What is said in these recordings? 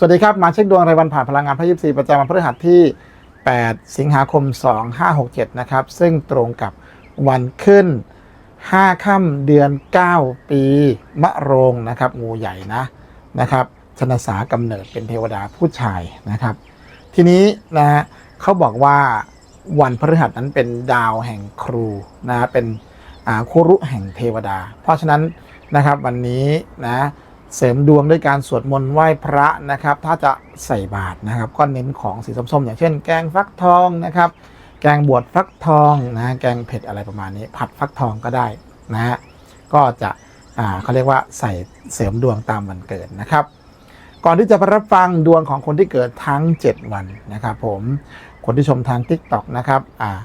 สวัสดีครับ มาเช็คดวงรายวันผ่านพลังงานพระยิบสีประจำวันพฤหัสที่ 8 สิงหาคม 2567 นะครับ ซึ่งตรงกับวันขึ้น 5 ค่ำเดือน 9 ปีมะโรงนะครับ งูใหญ่นะนะครับชนสากำเนิดเป็นเทวดาผู้ชายนะครับ ทีนี้นะฮะเขาบอกว่าวันพฤหัสนั้นเป็นดาวแห่งครูนะเป็นครูรุแห่งเทวดา เพราะฉะนั้นนะครับวันนี้นะ เสริมดวงด้วยการสวดมนต์ไหว้พระนะครับ ถ้าจะใส่บาตรนะครับ ก็เน้นของสีส้มๆอย่างเช่น แกงฟักทองนะครับ แกงบวชฟักทองนะแกงเผ็ดอะไรประมาณนี้ ผัดฟักทองก็ได้นะฮะก็จะอ่าเขาเรียกว่าใส่เสริมดวงตามวันเกิดนะครับ ก่อนที่จะไปรับฟังดวงของคนที่เกิดทั้ง 7 วันนะครับ ผมคนที่ชมทาง TikTok นะครับอ่า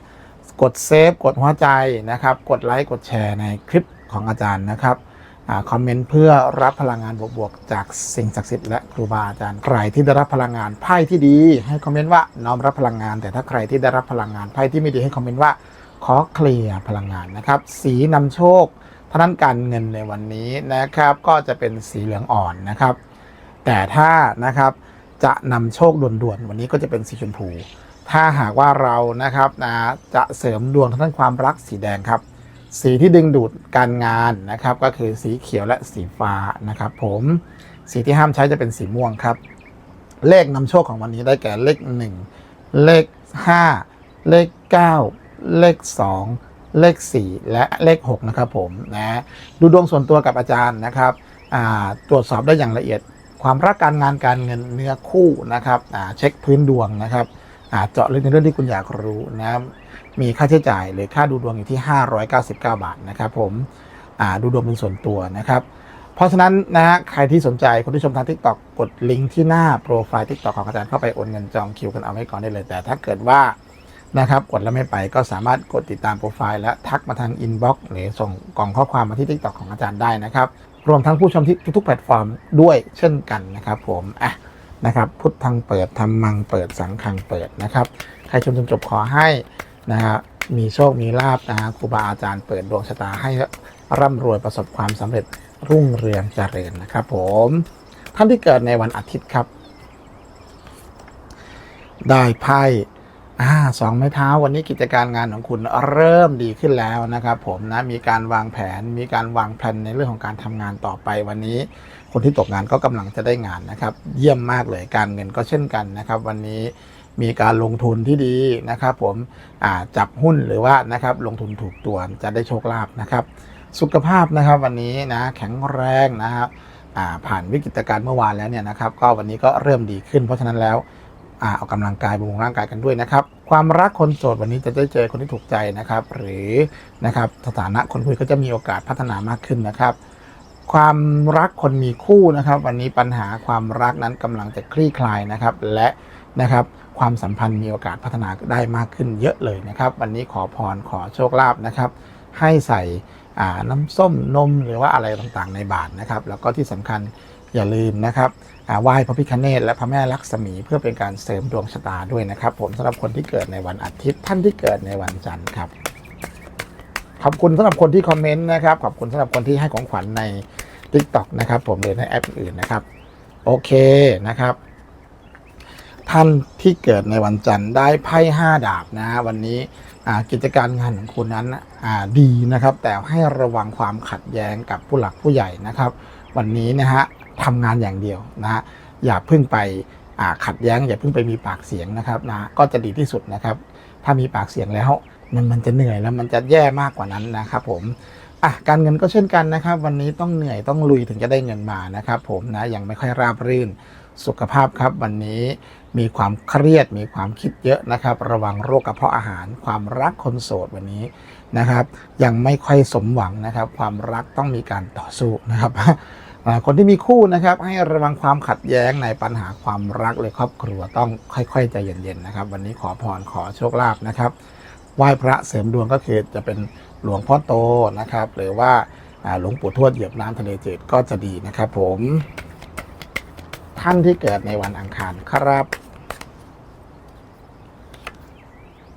กดเซฟกดหัวใจนะครับ กดไลค์กดแชร์ในคลิปของอาจารย์นะครับ คอมเมนต์เพื่อรับพลังงานบวกๆ จากสิ่งศักดิ์สิทธิ์และครูบาอาจารย์ ใครที่ได้รับพลังงานไพ่ที่ดีให้คอมเมนต์ว่าน้อมรับพลังงาน แต่ถ้าใครที่ได้รับพลังงานไพ่ที่ไม่ดีให้คอมเมนต์ว่าขอเคลียร์พลังงานนะครับ สีนำโชคท่านั้นการเงินในวันนี้นะครับก็จะเป็นสีเหลืองอ่อนนะครับ แต่ถ้านะครับจะนำโชคด่วนๆวันนี้ก็จะเป็นสีชมพู ถ้าหากว่าเรานะครับนะจะเสริมดวงทางด้านความรักสีแดงครับ สีที่ดึงดูดการงานนะครับก็คือสีเขียวและสีฟ้านะครับ ผมสีที่ห้ามใช้จะเป็นสีม่วงครับ เลขนำโชคของวันนี้ได้แก่เลข 1 เลข 5 เลข 9 เลข 2 เลข 4 และเลข 6 นะครับผมนะดูดวงส่วนตัวกับอาจารย์นะครับตรวจสอบได้อย่างละเอียด ความรักการงานการเงินเนื้อคู่นะครับเช็คพื้นดวงนะครับอ่าเจาะลึกในเรื่องที่คุณอยากรู้นะครับ มีค่าใช้จ่ายหรือค่าดูดวงอยู่ที่ 599 บาทนะครับผมดูดวงเป็นส่วนตัวนะครับ เพราะฉะนั้นนะฮะใครที่สนใจคนที่ชมทาง TikTok กดลิงก์ที่หน้าโปรไฟล์ TikTok ของอาจารย์เข้าไปโอนเงินจองคิวกันเอาไว้ก่อนได้เลย แต่ถ้าเกิดว่านะครับกดแล้วไม่ไปก็สามารถกดติดตามโปรไฟล์และทักมาทางอินบ็อกซ์หรือส่งกล่องข้อความมาที่ TikTok ของอาจารย์ได้นะครับ รวมทั้งผู้ชมที่ทุกๆแพลตฟอร์มด้วยเช่นกันนะครับ ผมอะนะครับพุทธังเปิดธรรมังเปิดสังขังเปิดนะครับ ใครชมจนจบขอให้ นะฮะมีโชคมีลาบนะฮะครูบาอาจารย์เปิดดวงชะตาให้ร่ำรวยประสบความสำเร็จรุ่งเรืองเจริญนะครับผมท่านที่เกิดในวันอาทิตย์ครับ ได้ไพ่อสองไม้เท้าวันนี้กิจการงานของคุณเริ่มดีขึ้นแล้วนะครับ ผมนะมีการวางแผนมีการวางแผนในเรื่องของการทำงานต่อไปวันนี้ คนที่ตกงานก็กำลังจะได้งานนะครับ เยี่ยมมากเลยการเงินก็เช่นกันนะครับ วันนี้ มีการลงทุนที่ดีนะครับผมจับหุ้นหรือว่านะครับลงทุนถูกตัวจะได้โชคลาภนะครับ สุขภาพนะครับวันนี้นะแข็งแรงนะครับผ่านวิกฤตการณ์เมื่อวานแล้วเนี่ยนะครับ ก็วันนี้ก็เริ่มดีขึ้น เพราะฉะนั้นแล้วอ่าออกกำลังกายบำรุงร่างกายกันด้วยนะครับ ความรักคนโสดวันนี้จะได้เจอคนที่ถูกใจนะครับ หรือนะครับสถานะคนคุยก็จะมีโอกาสพัฒนามากขึ้นนะครับความรักคนมีคู่นะครับ วันนี้ปัญหาความรักนั้นกำลังจะคลี่คลายนะครับ และนะครับ ความสัมพันธ์มีโอกาสพัฒนาได้มากขึ้นเยอะเลยนะครับ วันนี้ขอพรขอโชคลาภนะครับ ให้ใส่น้ำส้มนมหรือว่าอะไรต่างๆในบาตรนะครับ แล้วก็ที่สำคัญอย่าลืมนะครับไหว้พระพิฆเนศและพระแม่ลักษมีเพื่อเป็นการเสริมดวงชะตาด้วยนะครับ ผมสำหรับคนที่เกิดในวันอาทิตย์ท่านที่เกิดในวันจันทร์ครับขอบคุณสำหรับคนที่คอมเมนต์นะครับขอบคุณสำหรับคนที่ให้ของขวัญใน TikTok นะครับผมหรือในแอปอื่นนะครับ โอเคนะครับ ท่านที่เกิดในวันจันทร์ได้ไพ่ห้าดาบนะฮะวันนี้กิจการงานของคุณนั้นดีนะครับ แต่ให้ระวังความขัดแย้งกับผู้หลักผู้ใหญ่นะครับ วันนี้นะฮะทำงานอย่างเดียวนะฮะอย่าเพิ่งไปขัดแย้ง อย่าเพิ่งไปมีปากเสียงนะครับนะก็จะดีที่สุดนะครับ ถ้ามีปากเสียงแล้วมันมันจะเหนื่อยแล้วมันจะแย่มากกว่านั้นนะครับผมอะการเงินก็เช่นกันนะครับ วันนี้ต้องเหนื่อยต้องลุยถึงจะได้เงินมานะครับ ผมนะยังไม่ค่อยราบรื่น สุขภาพครับวันนี้มีความเครียดมีความคิดเยอะนะครับ ระวังโรคกระเพาะอาหาร ความรักคนโสดวันนี้นะครับ ยังไม่ค่อยสมหวังนะครับ ความรักต้องมีการต่อสู้นะครับคนที่มีคู่นะครับ ให้ระวังความขัดแย้งในปัญหาความรักเลยครอบครัวต้องค่อยๆใจเย็นๆนะครับ วันนี้ขอพรขอโชคลาภนะครับไหว้พระเสริมดวงก็คือจะเป็นหลวงพ่อโตนะครับ หรือว่าอ่าหลวงปู่ทวดเหยียบน้ำทะเลจืดก็จะดีนะครับผม ท่านที่เกิดในวันอังคารครับ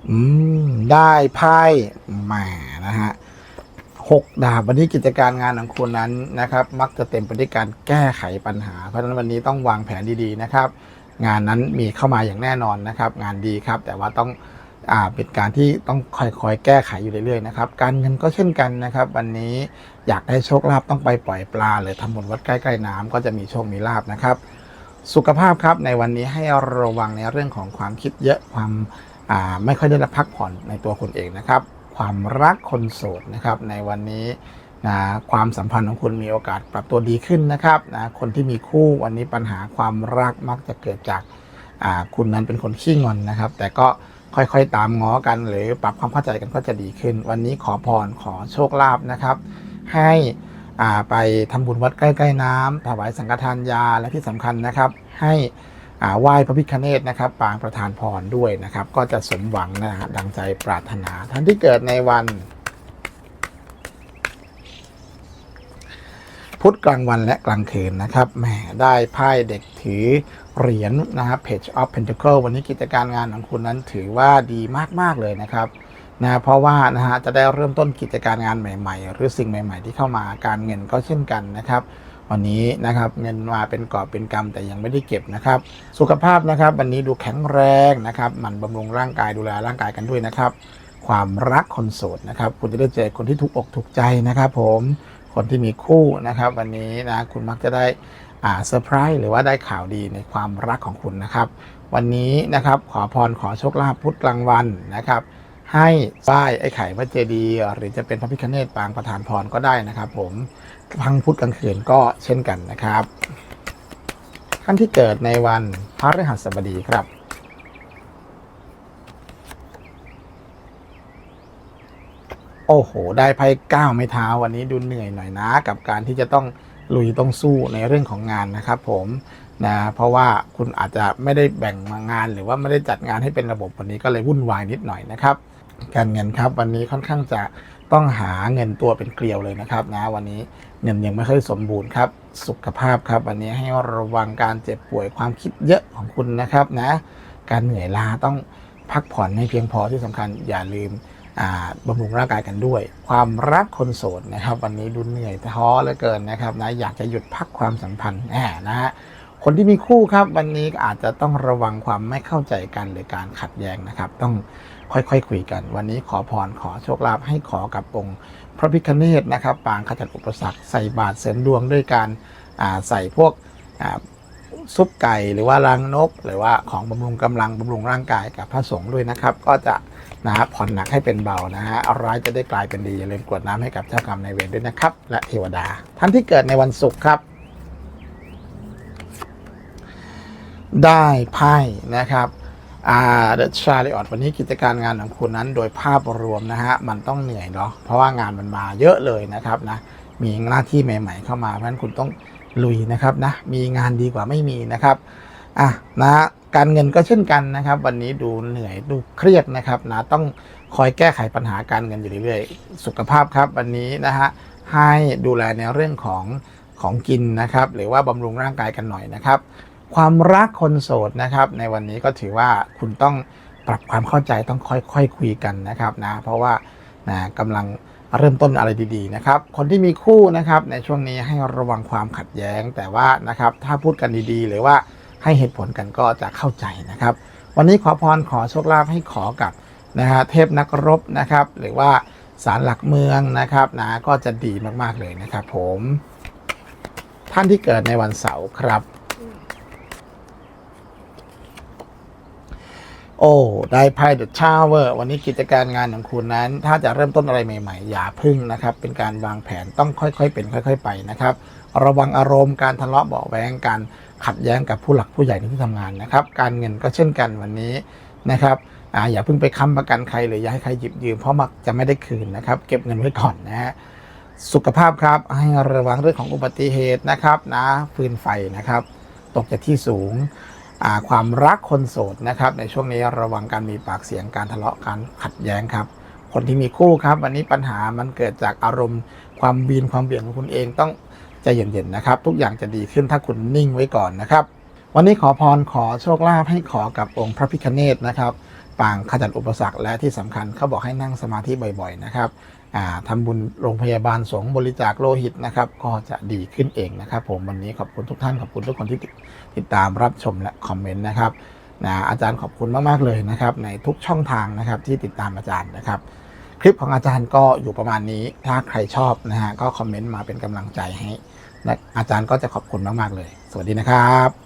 อืม ได้ไพ่แหมนะฮะหกดาบวันนี้กิจการงานของคุณนั้นนะครับ มักจะเต็มไปด้วยการแก้ไขปัญหา เพราะฉะนั้นวันนี้ต้องวางแผนดีๆนะครับ งานนั้นมีเข้ามาอย่างแน่นอนนะครับ งานดีครับ แต่ว่าต้องอ่าเป็นการที่ต้องคอยๆแก้ไขอยู่เรื่อยๆนะครับ การเงินก็เช่นกันนะครับ วันนี้อยากได้โชคลาภต้องไปปล่อยปลาหรือทำบุญวัดใกล้ๆน้ำก็จะมีโชคมีลาภนะครับ สุขภาพครับในวันนี้ให้ระวังในเรื่องของความคิดเยอะความไม่ค่อยได้รับพักผ่อนในตัวคนเองนะครับ ความรักคนโสดนะครับในวันนี้นะความสัมพันธ์ของคุณมีโอกาสปรับตัวดีขึ้นนะครับนะคนที่มีคู่วันนี้ปัญหาความรักมักจะเกิดจากาคุณนั้นเป็นคนขี้งอนนะครับ แต่ก็ค่อยๆตามง้อกัน หรือปรับความเข้าใจกันก็จะดีขึ้น วันนี้ขอพรขอโชคลาภนะครับ ให้ ไปทำบุญวัดใกล้ๆน้ำถวายสังฆทานยาและที่สำคัญนะครับ ให้ไหว้พระพิฆเนศนะครับ ปางประธานพรด้วยนะครับ ก็จะสมหวังนะฮะดังใจปรารถนาท่านที่เกิดในวัน พุธกลางวันและกลางคืนนะครับแหมได้ไพ่เด็กถือเหรียญนะครับ Page of Pentacle วันนี้กิจการงานของคุณนั้นถือว่าดีมากๆเลยนะครับ นะเพราะว่านะฮะจะได้เริ่มต้นกิจการงานใหม่ ๆ หรือสิ่งใหม่ ๆ ที่เข้ามาการเงินก็เช่นกันนะครับ วันนี้นะครับเงินมาเป็นกอบเป็นกำแต่ยังไม่ได้เก็บนะครับ สุขภาพนะครับ วันนี้ดูแข็งแรงนะครับหมันบำรุงร่างกายดูแลร่างกายกันด้วยนะครับ ความรักคนโสดนะครับ คุณจะได้เจอคนที่ถูกอกถูกใจนะครับ ผมคนที่มีคู่นะครับ วันนี้นะคุณมักจะได้อ่าเซอร์ไพรส์หรือว่าได้ข่าวดีในความรักของคุณนะครับ วันนี้นะครับขอพรขอโชคลาภพุธกลางวันนะครับ ให้ไหว้ไอ้ไข่พระเจดีย์หรือจะเป็นพระพิฆเนศปางประธานพรก็ได้นะครับ ผมพังพุธกลางคืนก็เช่นกันนะครับ ท่านที่เกิดในวันพระฤหัสบดีครับ โอ้โห ได้ไพ่ก้าวไม่เท้าวันนี้ดูเหนื่อยหน่อยนะ กับการที่จะต้องลุยต้องสู้ในเรื่องของงานนะครับ ผม นะเพราะว่าคุณอาจจะไม่ได้แบ่งมางาน หรือว่าไม่ได้จัดงานให้เป็นระบบวันนี้ก็เลยวุ่นวายนิดหน่อยนะครับ การเงินครับวันนี้ค่อนข้างจะต้องหาเงินตัวเป็นเกลียวเลยนะครับนะวันนี้เงินยังไม่ค่อยสมบูรณ์ครับสุขภาพครับ วันนี้ให้ระวังการเจ็บป่วยความคิดเยอะของคุณนะครับนะการเหนื่อยล้าต้องพักผ่อนให้เพียงพอที่สำคัญอย่าลืมบำรุงร่างกายกันด้วย ความรักคนโสดนะครับ วันนี้ดูเหนื่อยท้อเหลือเกินนะครับนะอยากจะหยุดพักความสัมพันธ์นะฮะ คนที่มีคู่ครับ วันนี้อาจจะต้องระวังความไม่เข้าใจกันหรือการขัดแย้งนะครับ ต้องค่อยๆคคุยกัน วันนี้ขอพรขอโชคลาภให้ขอกับองค์พระพิฆเนศนะครับปางขจัดอุปสรรคใส่บาตรเสริมดวงด้วยการใส่พวกซุปไก่หรือว่ารังนก หรือว่าของบำรุงกำลังบำรุงร่างกายกับพระสงฆ์ด้วยนะครับ ก็จะนะฮะผ่อนหนักให้เป็นเบานะฮะอาร้ายจะได้กลายเป็นดีอย่าลืมกวดน้ำให้กับเจ้ากรรมนายเวรด้วยนะครับ และเทวดา ท่านที่เกิดในวันศุกร์ครับ ได้ไพ่นะครับอาเดชาริออดวันนี้กิจการงานของคุณนั้นโดยภาพรวมนะฮะมันต้องเหนื่อยเนาะเพราะว่างานมันมาเยอะเลยนะครับนะมีหน้าที่ใหม่ ๆ เข้ามาเพราะฉะนั้นคุณต้องลุยนะครับนะมีงานดีกว่าไม่มีนะครับอะนะการเงินก็เช่นกันนะครับ วันนี้ดูเหนื่อยดูเครียดนะครับนะต้องคอยแก้ไขปัญหาการเงินอยู่เรื่อยๆ สุขภาพครับวันนี้นะฮะให้ดูแลในเรื่องของของกินนะครับ หรือว่าบำรุงร่างกายกันหน่อยนะครับ ความรักคนโสดนะครับ ในวันนี้ก็ถือว่าคุณต้องปรับความเข้าใจต้องค่อยๆคคุยกันนะครับนะเพราะว่านะกำลังเริ่มต้นอะไรดีๆนะครับ คนที่มีคู่นะครับในช่วงนี้ให้ระวังความขัดแย้งแต่ว่านะครับถ้าพูดกันดีๆ หรือว่าให้เหตุผลกันก็จะเข้าใจนะครับ วันนี้ขอพรขอโชคลาภให้ขอกับนะฮะเทพนักรบนะครับ หรือว่าศาลหลักเมืองนะครับนะก็จะดีมากๆเลยนะครับ ผม ท่านที่เกิดในวันเสาร์ครับ โอ้ได้ไพ่เดอะชาเวอร์วันนี้กิจการงานของคุณนั้น ถ้าจะเริ่มต้นอะไรใหม่ๆ อย่าพึ่งนะครับ เป็นการวางแผนต้องค่อยๆ เป็นค่อย ๆ ไปนะครับ ระวังอารมณ์การทะเลาะเบาแวงการขัดแย้งกับผู้หลักผู้ใหญ่ในที่ทำงานนะครับ การเงินก็เช่นกันวันนี้นะครับออย่าเพิ่งไปค้ำประกันใครหรืออย่าให้ใครหยิบยืมเพราะมักจะไม่ได้คืนนะครับ เก็บเงินไว้ก่อนนะฮะสุขภาพครับให้ระวังเรื่องของอุบัติเหตุนะครับนะฟืนไฟนะครับ ตกจากที่สูง ความรักคนโสดนะครับ ในช่วงนี้ระวังการมีปากเสียงการทะเลาะการขัดแย้งครับ คนที่มีคู่ครับ วันนี้ปัญหามันเกิดจากอารมณ์ ความบีนความเบี่ยงของคุณเองต้องใจเย็นๆนะครับ ทุกอย่างจะดีขึ้นถ้าคุณนิ่งไว้ก่อนนะครับ วันนี้ขอพรขอโชคลาภให้ขอกับองค์พระพิฆเนศนะครับปางขจัดอุปสรรคและที่สำคัญเขาบอกให้นั่งสมาธิบ่อยๆนะครับ ทำบุญโรงพยาบาลสงบริจาคโลหิตนะครับ ก็จะดีขึ้นเองนะครับ ผมวันนี้ขอบคุณทุกท่านขอบคุณทุกคนที่ติดตามรับชมและคอมเมนต์นะครับนะอาจารย์ขอบคุณมาก ๆ เลยนะครับ ในทุกช่องทางนะครับที่ติดตามอาจารย์นะครับ คลิปของอาจารย์ก็อยู่ประมาณนี้ถ้าใครชอบนะฮะก็คอมเมนต์มาเป็นกำลังใจให้และอาจารย์ก็จะขอบคุณมาก ๆ เลย สวัสดีนะครับ